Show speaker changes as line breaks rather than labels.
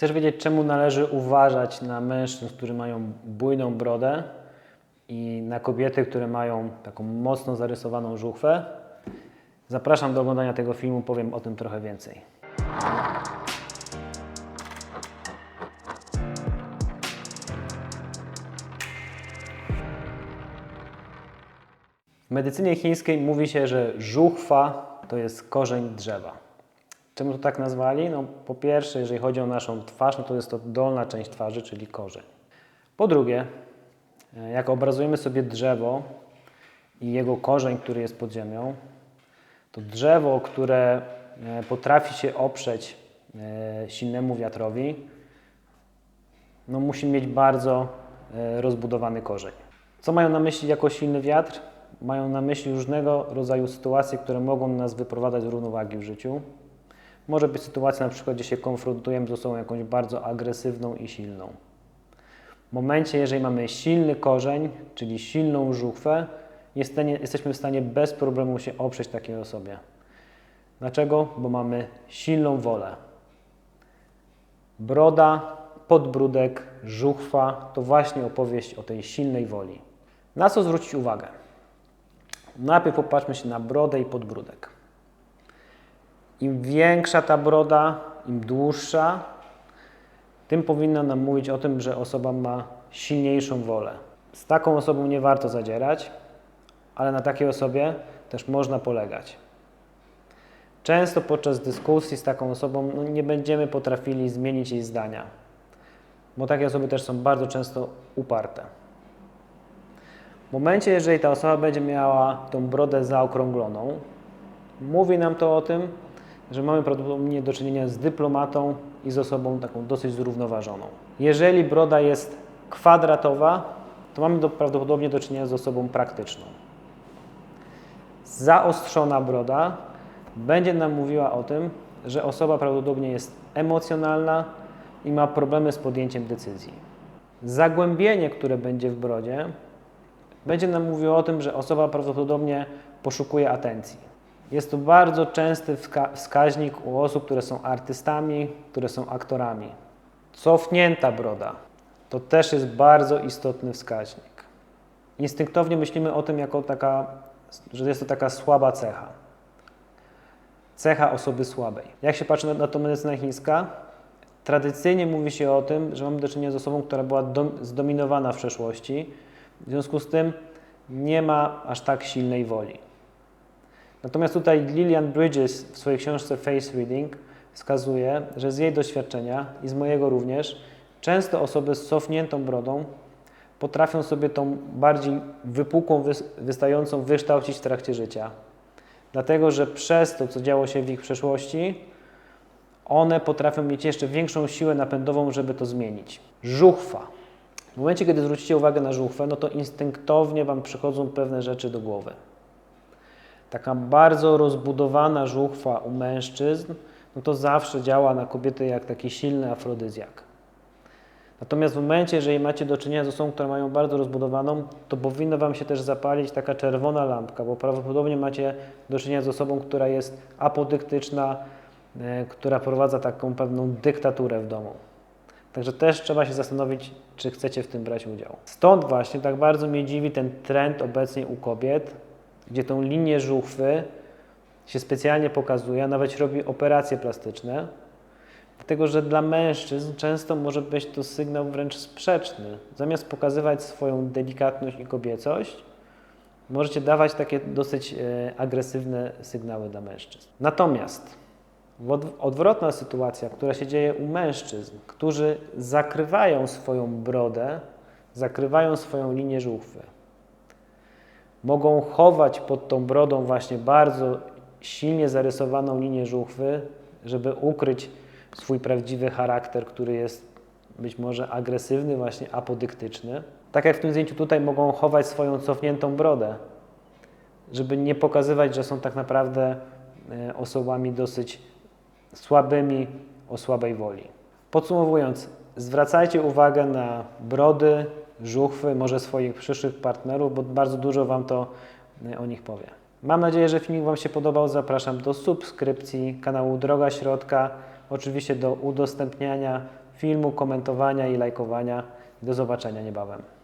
Chcesz wiedzieć, czemu należy uważać na mężczyzn, którzy mają bujną brodę i na kobiety, które mają taką mocno zarysowaną żuchwę? Zapraszam do oglądania tego filmu, powiem o tym trochę więcej. W medycynie chińskiej mówi się, że żuchwa to jest korzeń drzewa. Czemu to tak nazwali? No, po pierwsze, jeżeli chodzi o naszą twarz, no to jest to dolna część twarzy, czyli korzeń. Po drugie, e, jak obrazujemy sobie drzewo i jego korzeń, który jest pod ziemią, to drzewo, które e, potrafi się oprzeć e, silnemu wiatrowi, no musi mieć bardzo rozbudowany korzeń. Co mają na myśli jako silny wiatr? Mają na myśli różnego rodzaju sytuacje, które mogą nas wyprowadzać z równowagi w życiu. Może być sytuacja na przykład, gdzie się konfrontujemy z osobą jakąś bardzo agresywną i silną. W momencie, jeżeli mamy silny korzeń, czyli silną żuchwę, jesteśmy w stanie bez problemu się oprzeć takiej osobie. Dlaczego? Bo mamy silną wolę. Broda, podbródek, żuchwa to właśnie opowieść o tej silnej woli. Na co zwrócić uwagę? Najpierw popatrzmy się na brodę i podbródek. Im większa ta broda, im dłuższa, tym powinna nam mówić o tym, że osoba ma silniejszą wolę. Z taką osobą nie warto zadzierać, ale na takiej osobie też można polegać. Często podczas dyskusji z taką osobą no, nie będziemy potrafili zmienić jej zdania, bo takie osoby też są bardzo często uparte. W momencie, jeżeli ta osoba będzie miała tą brodę zaokrągloną, mówi nam to o tym, że mamy prawdopodobnie do czynienia z dyplomatą i z osobą taką dosyć zrównoważoną. Jeżeli broda jest kwadratowa, to mamy do, prawdopodobnie do czynienia z osobą praktyczną. Zaostrzona broda będzie nam mówiła o tym, że osoba prawdopodobnie jest emocjonalna i ma problemy z podjęciem decyzji. Zagłębienie, które będzie w brodzie, będzie nam mówiło o tym, że osoba prawdopodobnie poszukuje atencji. Jest to bardzo częsty wska- wskaźnik u osób, które są artystami, które są aktorami. Cofnięta broda to też jest bardzo istotny wskaźnik. Instynktownie myślimy o tym jako taka, że jest to taka słaba cecha. Cecha osoby słabej. Jak się patrzy na, na to medycyna chińska, tradycyjnie mówi się o tym, że mamy do czynienia z osobą, która była dom, zdominowana w przeszłości, w związku z tym nie ma aż tak silnej woli. Natomiast tutaj Lillian Bridges w swojej książce Face Reading wskazuje, że z jej doświadczenia i z mojego również, często osoby z cofniętą brodą potrafią sobie tą bardziej wypukłą, wys- wystającą wykształcić w trakcie życia. Dlatego, że przez to, co działo się w ich przeszłości, one potrafią mieć jeszcze większą siłę napędową, żeby to zmienić. Żuchwa. W momencie, kiedy zwrócicie uwagę na żuchwę, no to instynktownie Wam przychodzą pewne rzeczy do głowy. Taka bardzo rozbudowana żuchwa u mężczyzn, no to zawsze działa na kobiety jak taki silny afrodyzjak. Natomiast w momencie, jeżeli macie do czynienia z osobą, która mają bardzo rozbudowaną, to powinno Wam się też zapalić taka czerwona lampka, bo prawdopodobnie macie do czynienia z osobą, która jest apodyktyczna, e, która prowadza taką pewną dyktaturę w domu. Także też trzeba się zastanowić, czy chcecie w tym brać udział. Stąd właśnie tak bardzo mnie dziwi ten trend obecnie u kobiet, gdzie tą linię żuchwy się specjalnie pokazuje, a nawet robi operacje plastyczne, dlatego że dla mężczyzn często może być to sygnał wręcz sprzeczny. Zamiast pokazywać swoją delikatność i kobiecość, możecie dawać takie dosyć e, agresywne sygnały dla mężczyzn. Natomiast odwrotna sytuacja, która się dzieje u mężczyzn, którzy zakrywają swoją brodę, zakrywają swoją linię żuchwy. Mogą chować pod tą brodą właśnie bardzo silnie zarysowaną linię żuchwy, żeby ukryć swój prawdziwy charakter, który jest być może agresywny, właśnie apodyktyczny. Tak jak w tym zdjęciu tutaj mogą chować swoją cofniętą brodę, żeby nie pokazywać, że są tak naprawdę e, osobami dosyć słabymi, o słabej woli. Podsumowując, zwracajcie uwagę na brody, żuchwy, może swoich przyszłych partnerów, bo bardzo dużo Wam to e, o nich powie. Mam nadzieję, że filmik Wam się podobał. Zapraszam do subskrypcji kanału Droga Środka. oczywiście do udostępniania filmu, komentowania i lajkowania. Do zobaczenia niebawem.